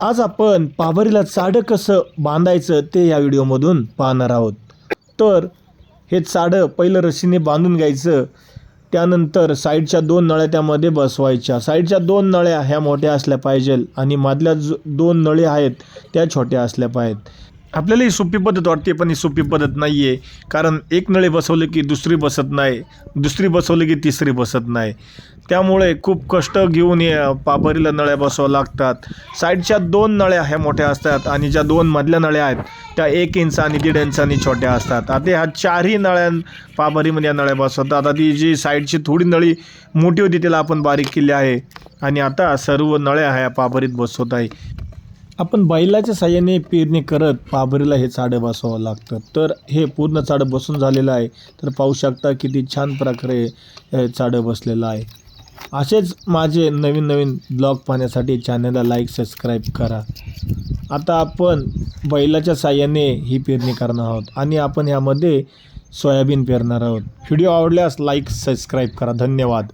आज आपण पाभरीला चाडं कसं बांधायचं ते या व्हिडिओमधून पाहणार आहोत. तर हे चाडं पहिलं रस्सीने बांधून घ्यायचं त्यानंतर साईडच्या दोन नळ्या त्यामध्ये बसवायच्या. साईडच्या दोन नळ्या ह्या मोठ्या असल्या पाहिजे आणि मधल्या जो दोन नळ्या आहेत त्या छोट्या असल्या पाहिजेत. आपल्याला ही सोपी पद्धत वाटते पण ही सोपी पद्धत नाही आहे कारण एक नळी बसवली की दुसरी बसत नाही. दुसरी बसवली की तिसरी बसत नाही. त्यामुळे खूप कष्ट घेऊन या पापरीला नळ्या बसवावं लागतात. साईडच्या दोन नळ्या ह्या मोठ्या असतात आणि ज्या दोन मधल्या नळ्या आहेत त्या एक इंच आणि दीड इंचानी छोट्या असतात. आता ह्या चारही नळ्या पापरीमध्ये या नळ्या बसवतात. आता ती जी साईडची थोडी नळी मोठी होती त्याला आपण बारीक केली आहे. आणि आता सर्व नळ्या ह्या पापरीत बसवत आहे. आपण बैलाच्या साह्याने पेरणी करत पाभरीला हे चाडं बसवावं लागतं. तर हे पूर्ण चाडं बसून झालेलं आहे. तर पाहू शकता किती छान प्रकारे चाडं बसलेलं आहे. असेच माझे नवीन नवीन ब्लॉग पाहण्यासाठी चॅनलला लाईक सबस्क्राईब करा. आता आपण बैलाच्या साह्याने ही पेरणी करणार आहोत आणि आपण यामध्ये सोयाबीन पेरणार आहोत. व्हिडिओ आवडल्यास लाईक सबस्क्राईब करा. धन्यवाद.